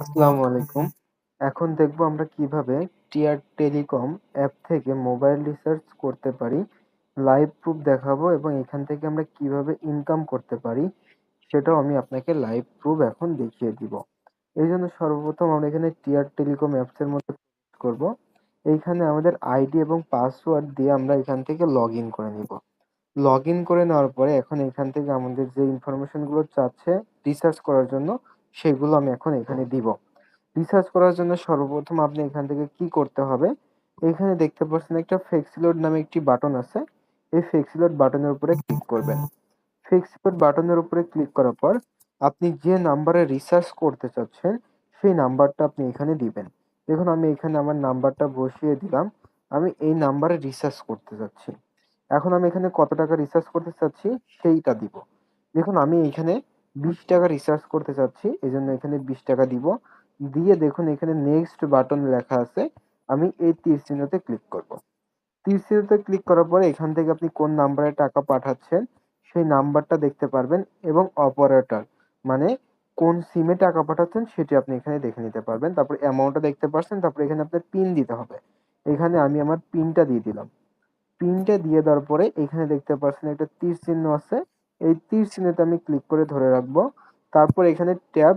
আসসালামু আলাইকুম। এখন দেখব আমরা কীভাবে টিয়ার টেলিকম অ্যাপ থেকে মোবাইল রিচার্জ করতে পারি। লাইভ প্রুফ দেখাবো এবং এখান থেকে আমরা কীভাবে ইনকাম করতে পারি সেটাও আমি আপনাকে লাইভ প্রুফ এখন দেখিয়ে দিব। এই জন্য সর্বপ্রথম আমরা এখানে টিয়ার টেলিকম অ্যাপসের মধ্যে করব। এইখানে আমাদের আইডি এবং পাসওয়ার্ড দিয়ে আমরা এখান থেকে লগইন করে নিব। লগইন করে নেওয়ার পরে এখন এখান থেকে আমাদের যে ইনফরমেশনগুলো চাচ্ছে রিসার্চ করার জন্য সেগুলো আমি এখন এখানে দিব। রিসার্চ করার জন্য সর্বপ্রথম আপনি এখান থেকে কি করতে হবে, এখানে দেখতে পাচ্ছেন একটা ফ্লেক্সিলোড নামে একটি বাটন আছে। এই ফ্লেক্সিলোড বাটনের উপরে ক্লিক করবেন। ফ্লেক্সিলোড বাটনের উপরে ক্লিক করার পর আপনি যে নাম্বারে রিসার্চ করতে চাচ্ছেন সেই নাম্বারটা আপনি এখানে দিবেন। দেখুন আমি এখানে আমার নাম্বারটা বসিয়ে দিলাম। আমি এই নাম্বারে রিসার্চ করতে চাচ্ছি। এখন আমি এখানে কত টাকা রিসার্চ করতে চাচ্ছি সেইটা দিব। দেখুন আমি এখানে বিশ টাকা রিচার্জ করতে চাচ্ছি, এজন্য এখানে বিশ টাকা দিব। দিয়ে দেখুন এখানে নেক্সট বাটন লেখা আছে। আমি এই তীর চিহ্নতে ক্লিক করব। তীর চিহ্নতে ক্লিক করার পরে এখান থেকে আপনি কোন নাম্বারে টাকা পাঠাচ্ছেন, সেই নাম্বারটা দেখতে পারবেন এবং অপারেটর মানে কোন সিমে টাকা পাঠাচ্ছেন সেটি আপনি এখানে দেখে নিতে পারবেন। তারপর অ্যামাউন্টটা দেখতে পারছেন, তারপরে এখানে আপনার পিন দিতে হবে। এখানে আমি আমার পিনটা দিয়ে দিলাম। পিনটা দিয়ে দেওয়ার পরে এখানে দেখতে পাচ্ছেন একটা তীর চিহ্ন আছে। এই তীর চিহ্নতে আমি ক্লিক করে ধরে রাখব। তারপর এখানে ট্যাব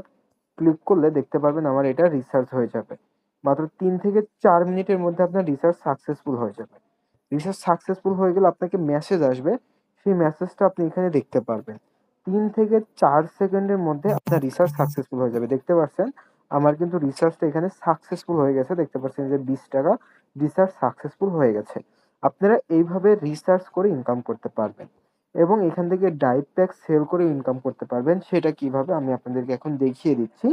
ক্লিক করলে দেখতে পারবেন আমার এটা রিসার্চ হয়ে যাবে। মাত্র ৩ থেকে ৪ মিনিটের মধ্যে আপনার রিসার্চ সাকসেসফুল হয়ে যাবে। রিসার্চ সাকসেসফুল হয়ে গেলে আপনাকে মেসেজ আসবে। সেই মেসেজটা আপনি এখানে দেখতে পারবেন। ৩ থেকে ৪ সেকেন্ডের মধ্যে আপনার রিসার্চ সাকসেসফুল হয়ে যাবে। দেখতে পাচ্ছেন আমার কিন্তু রিসার্চটা এখানে সাকসেসফুল হয়ে গেছে। দেখতে পাচ্ছেন যে ২০ টাকা রিসার্চ সাকসেসফুল হয়ে গেছে। আপনারা এইভাবে রিসার্চ করে ইনকাম করতে পারবেন এবং এখান থেকে ডাইভ প্যাক সেল করে ইনকাম করতে পারবেন। সেটা কীভাবে আমি আপনাদেরকে এখন দেখিয়ে দিচ্ছি।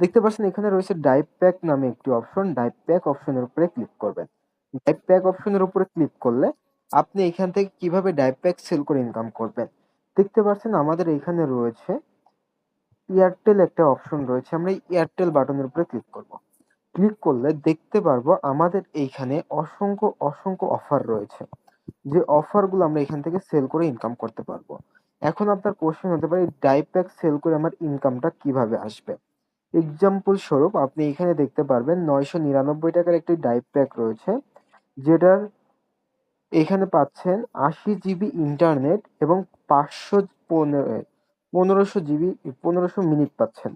দেখতে পাচ্ছেন এখানে রয়েছে ডাইভ প্যাক নামে একটি অপশন। ডাইভ প্যাক অপশনের উপরে ক্লিক করবেন। ডাইভ প্যাক অপশনের উপরে ক্লিক করলে আপনি এখান থেকে কীভাবে ডাইভ প্যাক সেল করে ইনকাম করবেন। দেখতে পাচ্ছেন আমাদের এখানে রয়েছে এয়ারটেল একটা অপশন রয়েছে। আমরা এয়ারটেল বাটনের উপরে ক্লিক করব। ক্লিক করলে দেখতে পারব আমাদের এইখানে অসংখ্য, অসংখ্য অফার রয়েছে। যে অফারগুলো আমরা এখান থেকে সেল করে ইনকাম করতে পারব। এখন আপনার কোয়েশ্চেন হতে পারে ডাইভ প্যাক সেল করে আমার ইনকামটা কীভাবে আসবে? এক্সাম্পল স্বরূপ, আপনি এখানে দেখতে পারবেন ৯৯৯ টাকার একটি ডাইভ প্যাক রয়েছে। যেটার এখানে পাচ্ছেন ৮০ জিবি ইন্টারনেট এবং ৫০০ পনে ১৫০০ জিবি ১৫০০ মিনিট পাচ্ছেন।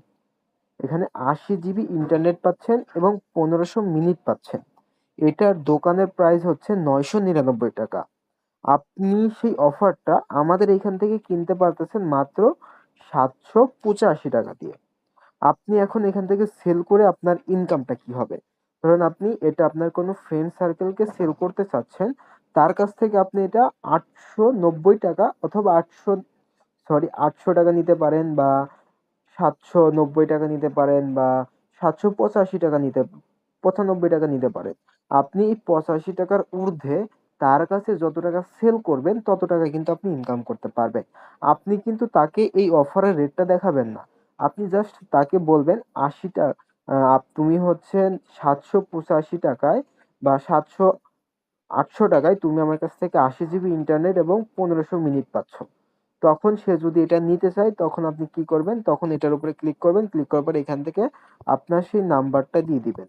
এখানে ৮০ জিবি ইন্টারনেট পাচ্ছেন এবং ১৫০০ মিনিট পাচ্ছেন। এটার দোকানের প্রাইস হচ্ছে ৯৯৯ টাকা। আপনি সেই অফারটা আমাদের এখান থেকে কিনতে পারতেছেন মাত্র ৭৮৫ টাকা দিয়ে। আপনি এখন এখান থেকে সেল করে আপনার ইনকামটা কি হবে? ধরুন আপনি এটা আপনার কোনো ফ্রেন্ড সার্কেলকে সেল করতে চাচ্ছেন। তার কাছ থেকে আপনি এটা ৮৯০ টাকা অথবা ৮০০ সরি ৮০০ টাকা নিতে পারেন বা ৭৯০ টাকা নিতে পারেন বা ৭৮৫ টাকা নিতে ৯৫ টাকা নিতে পারেন। আপনি ৮৫ টাকার ঊর্ধ্বে তার কাছে যত টাকা সেল করবেন, তত টাকা কিন্তু আপনি ইনকাম করতে পারবেন। আপনি কিন্তু তাকে এই অফারের রেটটা দেখাবেন না। আপনি জাস্ট তাকে বলবেন ৮০ টা আ তুমি হচ্ছে ৭৮৫ টাকায় বা সাতশো আটশো টাকায় তুমি আমার কাছ থেকে ৮০ জিবি ইন্টারনেট এবং পনেরোশো মিনিট পাচ্ছ। তখন সে যদি এটা নিতে চায়, তখন আপনি কি করবেন? তখন এটার উপরে ক্লিক করবেন। ক্লিক করার পরে এখান থেকে আপনার সেই নাম্বারটা দিয়ে দিবেন।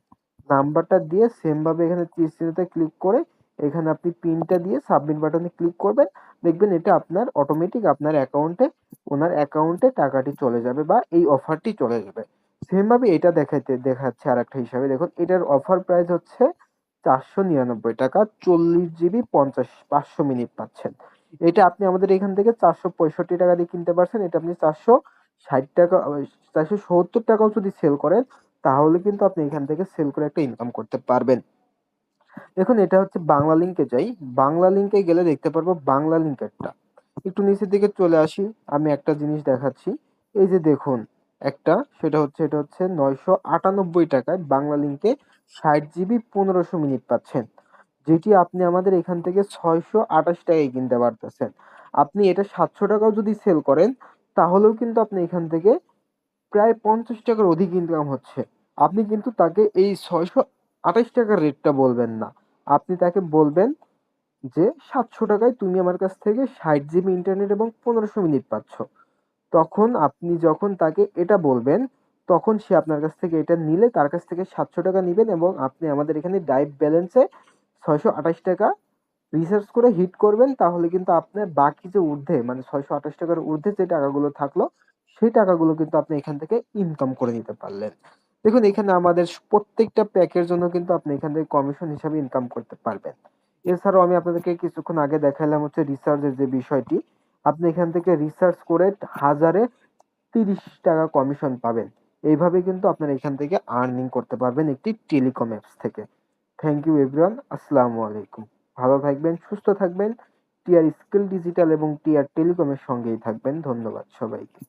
নাম্বারটা দিয়ে সেমভাবে এখানে তীর চিহ্নতে ক্লিক করে এখানে আপনি পিনটা দিয়ে সাবমিট বাটনে ক্লিক করবেন। দেখবেন এটা আপনার অটোমেটিক আপনার অ্যাকাউন্টে ওনার অ্যাকাউন্টে টাকাটি চলে যাবে বা এই অফারটি চলে যাবে। সেম ভাবে এটা দেখাইতে, দেখাচ্ছে আরেকটা হিসাবে দেখুন, এটার অফার প্রাইস হচ্ছে ৪৯৯ টাকা ৪০ জিবি ৫০ ৫০০ মিনিট পাচ্ছেন। এটা আপনি আমাদের এখান থেকে ৪৬৫ টাকা দিয়ে কিনতে পারছেন। এটা আপনি ৪৬০ টাকা ও ৪৭০ টাকাও যদি সেল করেন, তাহলে কিন্তু আপনি এখান থেকে সেল করে একটা ইনকাম করতে পারবেন। দেখুন, এটা হচ্ছে বাংলা লিঙ্কে যাই। বাংলা লিঙ্কে গেলে দেখতে পারব বাংলা লিঙ্কেরটা। একটু নিচের দিকে চলে আসি। আমি একটা জিনিস দেখাচ্ছি। এই যে দেখুন, একটা, সেটা হচ্ছে, এটা হচ্ছে ৯৯৮ টাকায় বাংলা লিঙ্কে ৬০ জিবি পনেরোশো মিনিট পাচ্ছেন। যেটি আপনি আমাদের এখান থেকে ৬২৮ টাকায় কিনতে পারতেছেন। আপনি এটা ৭০০ টাকাও যদি সেল করেন, তাহলেও কিন্তু আপনি এখান থেকে প্রায় ৫০ টাকার অধিক ইনকাম হচ্ছে। আপনি কিন্তু তাকে এই ৬২৮ টাকার রেটটা বলবেন না। আপনি তাকে বলবেন যে ৭০০ টাকায় তুমি আমার কাছ থেকে ৬০ জিবি ইন্টারনেট এবং ১৫০০ মিনিট পাচ্ছ। তখন আপনি যখন তাকে এটা বলবেন, তখন সে আপনার কাছ থেকে এটা নিলে, তার কাছ থেকে সাতশো টাকা নেবেন এবং আপনি আমাদের এখানে ডাইভ ব্যালেন্সে ছয়শো আঠাশ টাকা রিসার্চ করে হিট করবেন তাহলে কিন্তু আপনার বাকি যে ঊর্ধ্বে মানে ছয়শো আঠাশ টাকার ঊর্ধ্বে যে টাকাগুলো থাকল, সেই টাকাগুলো কিন্তু আপনি এখান থেকে ইনকাম করে নিতে পারলেন দেখুন, এখানে আমাদের প্রত্যেকটা প্যাকের জন্য কিন্তু আপনি এখান থেকে কমিশন হিসাবে ইনকাম করতে পারবেন। এছাড়াও আমি আপনাদেরকে কিছুক্ষণ আগে দেখালাম হচ্ছে রিসার্চের যে বিষয়টি, আপনি এখান থেকে রিসার্চ করে হাজারে তিরিশ টাকা কমিশন পাবেন। এইভাবে কিন্তু আপনারা এখান থেকে আর্নিং করতে পারবেন একটি টেলিকম অ্যাপস থেকে। থ্যাংক ইউ এভরিওয়ান আসসালামু আলাইকুম। ভালো থাকবেন, সুস্থ থাকবেন। টিআর স্কিল ডিজিটাল এবং টিআর টেলিকমের সঙ্গেই থাকবেন। ধন্যবাদ সবাইকে।